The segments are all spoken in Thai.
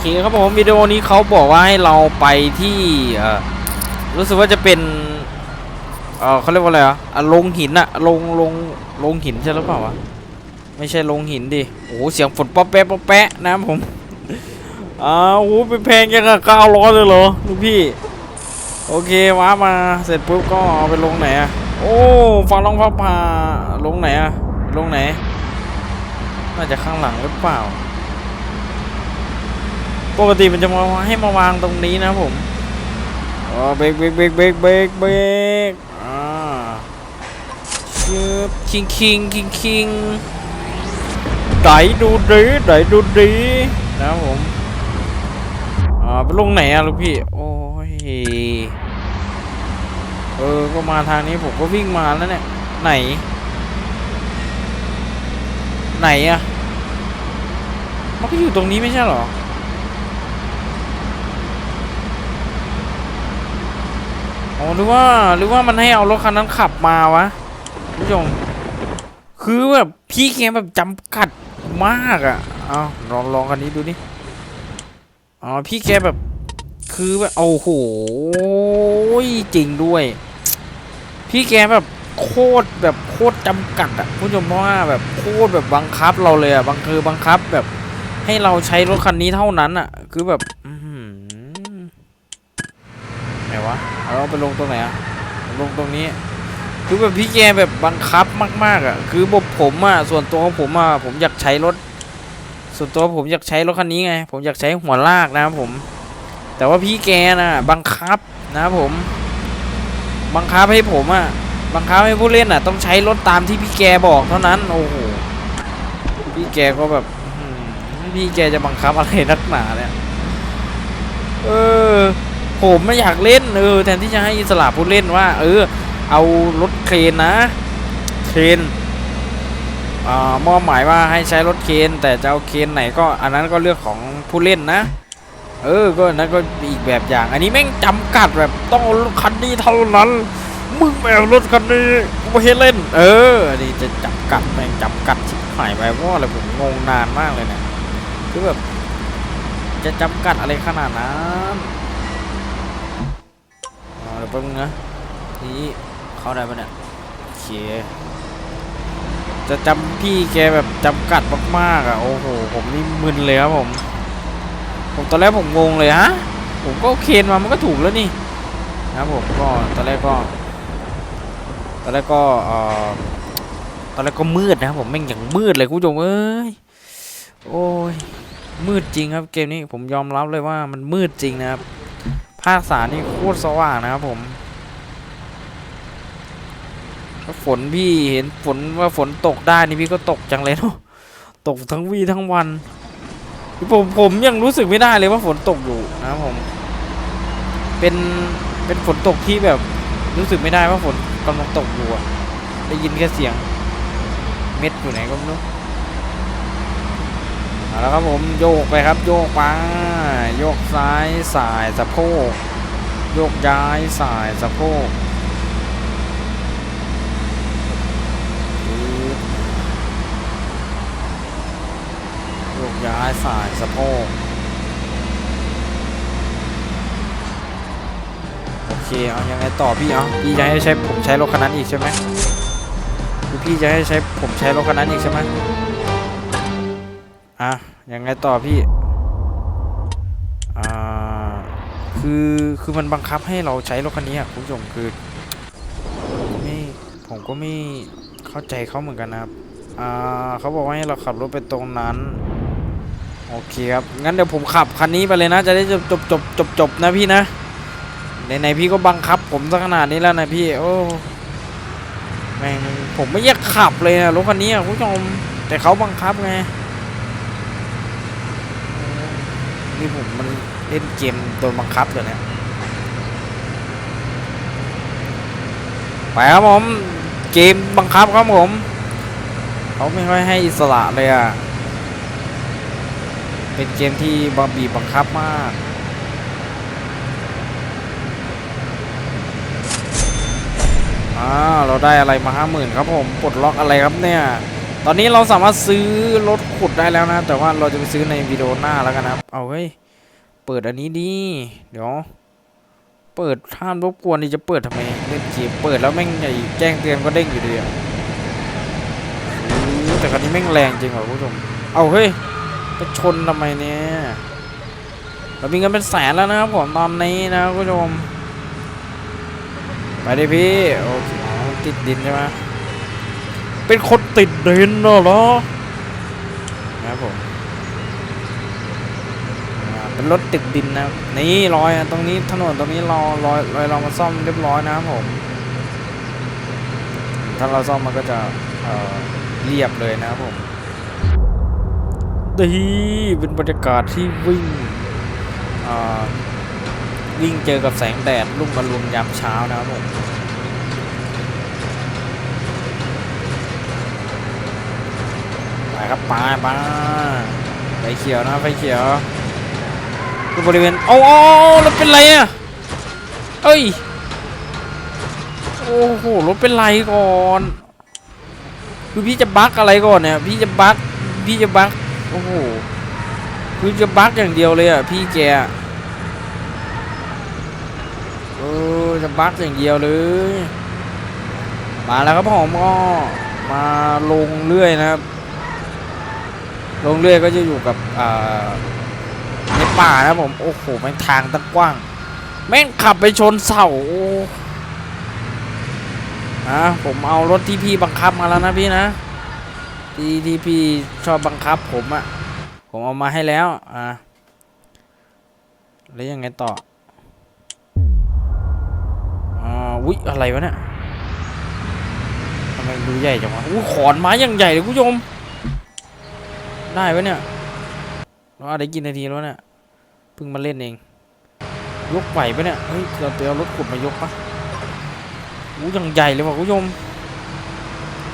เคครับผมวิดีโอนี้เขาบอกว่าให้เราไปที่รู้สึกว่าจะเป็นเขาเรียกว่าอะไรอะลงหินอะลงลงลงหินใช่หรือเปล่าวะไม่ใช่ลงหินดิโอ้เสียงฝนป๊อปแป๊ะป๊อปแป๊ะนะผมอ้าวโอ้เป็นแพงยังกับเก้าร้อยเลยเหรอลูกพี่โอเคว้ามาเสร็จปุ๊บก็เอาไปลงไหนอะโอ้ฟังลองพับพาลงไหนอะลงไหน น่าจะข้างหลังหรือเปล่า ปกติมันจะมาให้มาวางตรงนี้นะผมอ๋อเบรกเบรกเบรกเบรกเบรกเบรกอ่าชืบคิงคิงคิงคิงไดดูดีไดดูดีนะครับผมอ่าไปลงไหนอะลูกพี่ โอ้ยเออ ก็มาทางนี้ผมก็วิ่งมาแล้วเนี่ย ไหน ไหนอะมันก็อยู่ตรงนี้ไม่ใช่เหรอ อ๋อหรือว่าหรือว่ามันให้เอารถคันนั้นขับมาวะคุณผู้ชมคือแบบพี่แกแบบจำกัดมากอะ่ะเอาลองลองคันนี้ดูดิอ๋อพี่แกแบบคือแบบโอ้โหจริงด้วย พี่แกแบบโคตรแบบโคตรจำกัดอะ่ะคุณผู้ชมเพราะว่าแบบโคตรแบบบังคับเราเลยอะ่ะบังคือบังคับแบบให้เราใช้รถคันนี้เท่านั้นอะ่ะ คือแบบอื้อไหนวะ เราไปลงตรงไหนอะลงตรงนี้ คือแบบพี่แกแบบบังคับมาก ๆอะคือบบผมอะส่วนตัวของผมอะผมอยากใช้รถ ส่วนตัวผมอยากใช้รถคันนี้ไง ผมอยากใช้หัวลากนะครับผม แต่ว่าพี่แกน่ะบังคับนะครับผม บังคับให้ผมอะบังคับให้ผู้เล่นอะต้องใช้รถตามที่พี่แกบอกเท่านั้น โอ้โหพี่แกก็แบบพี่แกจะบังคับอะไรนักหนาเนี่ยเออ ผมไม่อยากเล่นเออแทนที่จะให้อิสระผู้เล่นว่า เออ เอารถเครนนะเครนอ่ามอบหมายว่าให้ใช้รถเครนแต่จะเอาเครนไหนก็อันนั้นก็เรื่องของผู้เล่นนะ เออก็นั้นก็อีกแบบอย่าง อันนี้แม่งจำกัดแบบต้องรถคันนี้เท่านั้น มึงไม่เอารถคันนี้กูไม่ให้เล่น เอออันนี้จะจำกัดแม่งจำกัดชิบหายไปว่าอะไรผมงงนานมากเลยเนี่ยคือแบบจะจำกัดอะไรขนาดนั้น แป๊บนึงนะนี่เข้าได้ปะเนี่ยโอเคจะจำพี่แกแบบจำกัดมากๆอะโอ้โหผมนี่มึนเลยครับผม ผมตอนแรกผมงงเลยฮะผมก็เคนมามันก็ถูกแล้วนี่นะครับผมก็ตอนแรกก็ ตอนแรกก็เอ่อตอนแรกก็มืดนะครับผมแม่งอย่างมืดเลยคุณผู้ชมเอ้ยโอ้ยมืดจริงครับเกมนี้ผมยอมรับเลยว่ามันมืดจริงนะครับ ภาคสานี่โคตรสว่างนะครับผมถ้าฝนพี่เห็นฝนว่าฝนตกได้นี่พี่ก็ตกจังเลยเนาะตกทั้งวีทั้งวัน ผมผมยังรู้สึกไม่ได้เลยว่าฝนตกอยู่นะครับผม เป็นเป็นฝนตกที่แบบรู้สึกไม่ได้ว่าฝนกำลังตกอยู่อะได้ยินแค่เสียง เม็ดอยู่ไหนก็ไม่รู้ เอาล้วครับผมโยกไปครับโยกไปโยกซ้ายสายสะโพกโยกย้ายสายสะโพกโยกย้ายสายสะโพกโอเคเอายังไงต่อพี่เอาพี่จะให้ใช้ผมใช้รถคันนั้นอีกใช่ไหมพี่จะให้ใช้ผมใช้รถคันนั้นอีกใช่ไหม อะยังไงต่อพี่อ่าคือคือมันบังคับให้เราใช้รถคันนี้อะคุณผู้ชมคือไม่ผมก็ไม่เข้าใจเขาเหมือนกันนะครับอ่าเขาบอกว่าให้เราขับรถไปตรงนั้นโอเคครับงั้นเดี๋ยวผมขับคันนี้ไปเลยนะจะได้จบจบจบจบจบนะพี่นะไหนๆพี่ก็บังคับ ผมซะขนาดนี้แล้วนะพี่โอ้แม่งผมไม่อยากขับเลยนะรถคันนี้อะคุณผู้ชมแต่เขาบังคับไง นี่ผมมันเล่นเกมโดนบังคับเลยเนี่ยไปครับผม เกมบังคับครับผม เขาไม่ค่อยให้อิสระเลยอะ เป็นเกมที่บบีบบังคับมากอ่าเราได้อะไรมาห้าหมื่นครับผมปลดล็อกอะไรครับเนี่ย ตอนนี้เราสามารถซื้อรถขุดได้แล้วนะ แต่ว่าเราจะไปซื้อในวิดีโอหน้าแล้วกันนะเอาเฮ้ย เปิดอันนี้ดี เดี๋ยว เปิดห้ามรบกวนนี่จะเปิดทำไมเล่นเกมเปิดแล้วแม่งไอ้แจ้งเตือนก็เด้งอยู่ดีอะแต่คันนี้แม่งแรงจริงเหรอคุณผู้ชม เอาเฮ้ยไปชนทำไมเนี่ยเรามีเงินเป็นแสนแล้วนะครับผมตอนนี้นะคุณผู้ชม ไปดิพี่ โอเคติดดินใช่ไหม เป็นคนติดดินเหรอนะครับผมอ่าเป็นรถติดดินนะครับนี่รอยอะตรงนี้ถนนตรงนี้รอรอยรอยเรามาซ่อมเรียบร้อยนะครับผม ถ้าเราซ่อมมันก็จะเอ่อเรียบเลยนะครับผมดีเป็นบรรยากาศที่วิ่งอ่าวิ่งเจอกับแสงแดดลุ่มมารุมยามเช้านะครับผมไป ครับไปไปไฟเขียวนะไฟเขียวคือบริเวณเอาเอาเอารถเป็นไรอะเอ้ยโอ้โหรถเป็นไรก่อนคือพี่จะบั๊กอะไรก่อนเนี่ยพี่จะบั๊กพี่จะบั๊กโอ้โหคือจะบั๊กอย่างเดียวเลยอะพี่แกเออจะบั๊กอย่างเดียวเลยมาแล้วครับผมก็มาลงเรื่อยนะครับ ลงเรื่อยก็จะอยู่กับในป่านะผม โอ้โหแม่งทางตั้งกว้าง แม่งขับไปชนเสาโอ้นะผมเอารถที่พี่บังคับมาแล้วนะพี่นะที่ที่พี่ชอบบังคับผมอะผมเอามาให้แล้วอะแล้วยังไงต่ออ่าวิอะไรวะเนี่ยทำไมดูใหญ่จังวะอู้ขอนไม้อย่างใหญ่เลยคุณผู้ชม ได้ปะเนี่ย เราได้กี่นาทีแล้วเนี่ย เพิ่งมาเล่นเอง ยกไหวปะเนี่ย เฮ้ยเราไปเอารถขุดมายกปะอู้ยังใหญ่เลยว่ะคุณผู้ชม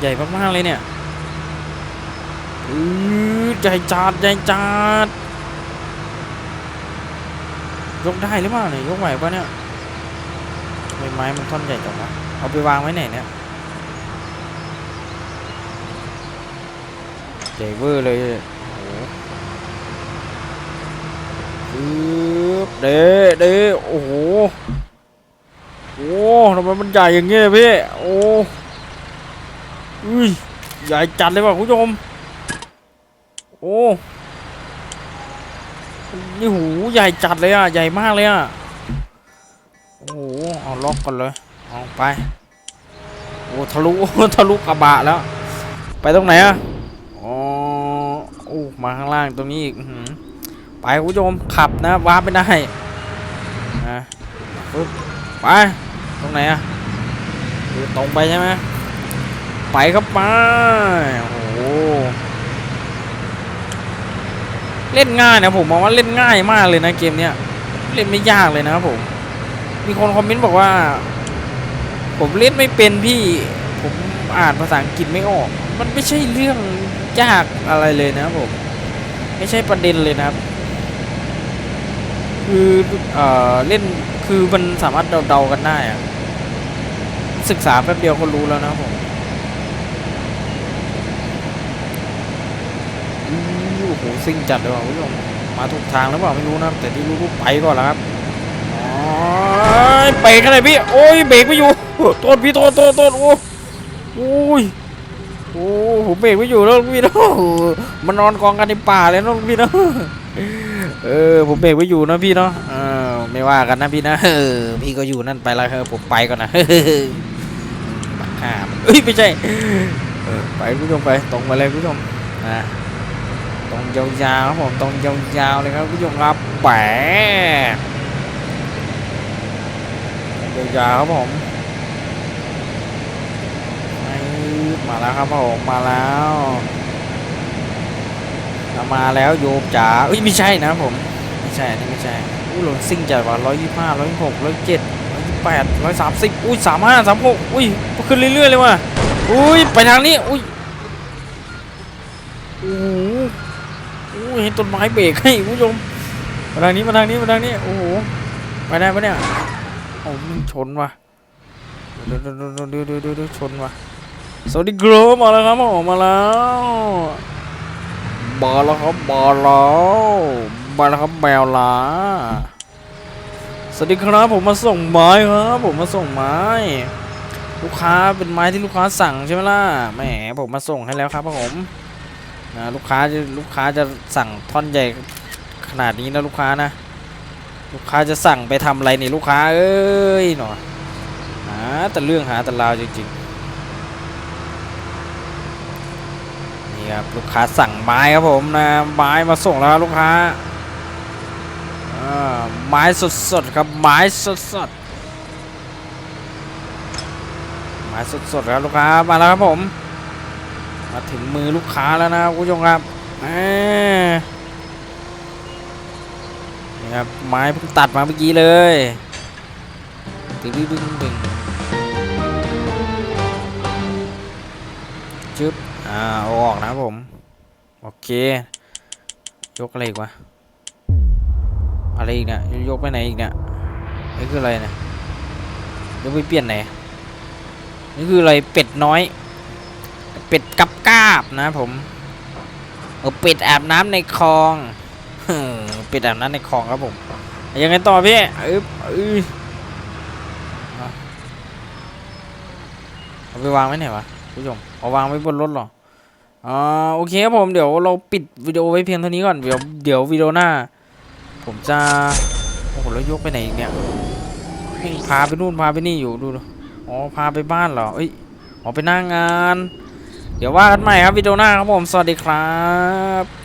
ใหญ่มากๆเลยเนี่ยอือใหญ่จัดใหญ่จัด ยกได้หรือเปล่าเนี่ย ยกไหวปะเนี่ยไม้ไม้มันท่อนใหญ่จังวะเอาไปวางไว้ไหนเนี่ย ใหญ่เวอร์เลยโอ้โหปึ๊บเด้เด้โอ้โห โอ้ทำไมมันใหญ่อย่างเงี้ยพี่ โอ้อุ้ยใหญ่จัดเลยว่ะคุณผู้ชม โอ้นี่หูใหญ่จัดเลยอะ ใหญ่มากเลยอะ โอ้โห เอาล็อกก่อนเลยเอาไป โอ้ทะลุทะลุกระบะแล้ว ไปตรงไหนอะ มาข้างล่างตรงนี้อีกไปคุณผู้ชมขับนะวาร์ปไม่ได้นะปึ๊บไปตรงไหนอะคือตรงไปใช่ไหมไปครับไปโอ้โหเล่นง่ายนะผมมองว่าเล่นง่ายมากเลยนะเกมเนี้ยเล่นไม่ยากเลยนะครับผม มีคนคอมเมนต์บอกว่า ผมเล่นไม่เป็นพี่ ผมอ่านภาษาอังกฤษไม่ออก มันไม่ใช่เรื่องยากอะไรเลยนะครับผม ไม่ใช่ประเด็นเลยนะครับ คือเอ่อเล่นคือมันสามารถเดาๆกันได้อะศึกษาแป๊บเดียวก็รู้แล้วนะครับผมอู้โอ้โหซิ่งจัดเลยว่ะคุณผู้ชมมาถูกทางหรือเปล่าไม่รู้นะแต่ที่รู้ๆไปก่อนแล้วครับเบรกอะไรพี่ โอ้ยเบรกไม่อยู่ โทษพี่โทษโทษโทษโอ้โอ้ย โอ้ผมเบรกไม่อยู่แล้วพี่เนาะมันนอนกองกันในป่าเลยเนาะพี่เนาะเออผมเบรกไว้อยู่นะพี่เนาะเออไม่ว่ากันนะพี่นะเออพี่ก็อยู่นั่นไปแล้วครับผมไปก่อนนะบักข้ามเอ้ยไม่ใช่ไปคุณผู้ชมไปตรงไปเลยคุณผู้ชมนะตรงยาวๆครับผมตรงยาวๆเลยครับคุณผู้ชมครับแปะยาวๆครับผม มาแล้วครับผมมาแล้วมาแล้วโยมจ๋าเอ้ยไม่ใช่นะผมไม่ใช่นนี้ไม่ใช่อู้รถซิ่งจัดว่ะร้อยยี่ห้าร้อยหกร้อยเจ็ดร้อยแปดร้อยสามสิบอุ้ยสามห้าสามหกอุ้ยขึ้นเรื่อยๆเลยว่ะอุ้ยไปทางนี้อุ้ยโอ้โหอุ้ยเห็นต้นไม้เบรกให้คุณผู้ชมมาทางนี้มาทางนี้มาทางนี้โอ้โหไปได้ปะเนี่ยโอ้มันชนว่ะเดี๋ยวเดี๋ยวเดี๋ยวเดี๋ยวเดี๋ยวเดี๋ยวชนว่ะ สวัสดีกรอมาแล้วครับผมมาแล้วมาแล้วครับมาแล้วมาแล้วครับแมวลาสวัสดีครับผมมาส่งไม้ครับผมมาส่งไม้ ลูกค้าเป็นไม้ที่ลูกค้าสั่งใช่ไหมล่ะแหมผมมาส่งให้แล้วครับผมนะลูกค้าจะลูกค้าจะสั่งท่อนใหญ่ขนาดนี้นะลูกค้านะ ลูกค้าจะสั่งไปทำอะไรนี่ลูกค้าเอ้ยหน่อยหาแต่เรื่องหาแต่ราวจริงๆ ครับลูกค้าสั่งไม้ครับผมนะไม้มาส่งแล้วครับลูกค้าไม้สดๆครับไม้สดๆไม้สดๆครับลูกค้ามาแล้วครับผม มาถึงมือลูกค้าแล้วนะคุณผู้ชมครับนี่ครับไม้เพิ่งตัดมาเมื่อกี้เลยตึงดึงดึง อ่าเอาออกนะผม โอเค ยกอะไรอีกวะ อะไรอีกเนี่ย ยกไปไหนอีกเนี่ยนี่คืออะไรเนี่ยยกไปเปลี่ยนไหน นี่คืออะไรเป็ดน้อย เป็ดกับกาบนะผมเออเป็ดอาบน้ำในคลองเปิดแบบนั้นในคลองครับผม ยังไงต่อพี่อึ๊บอึ๊ยเอาไปวางไว้ไหนวะผู้ชม เอาวางไว้บนรถหรอ อ่าโอเคครับผมเดี๋ยวเราปิดวิดีโอไว้เพียงเท่านี้ก่อนเดี๋ยวเดี๋ยววิดีโอหน้า ผมจะโอ้โหแล้วยกไปไหนอีกเนี่ยพาไปนู่นพาไปนี่อยู่ดูดูอ๋อพาไปบ้านเหรอเอ้ยอ๋อไปหน้างาน เดี๋ยวว่ากันใหม่ครับวิดีโอหน้าครับผมสวัสดีครับ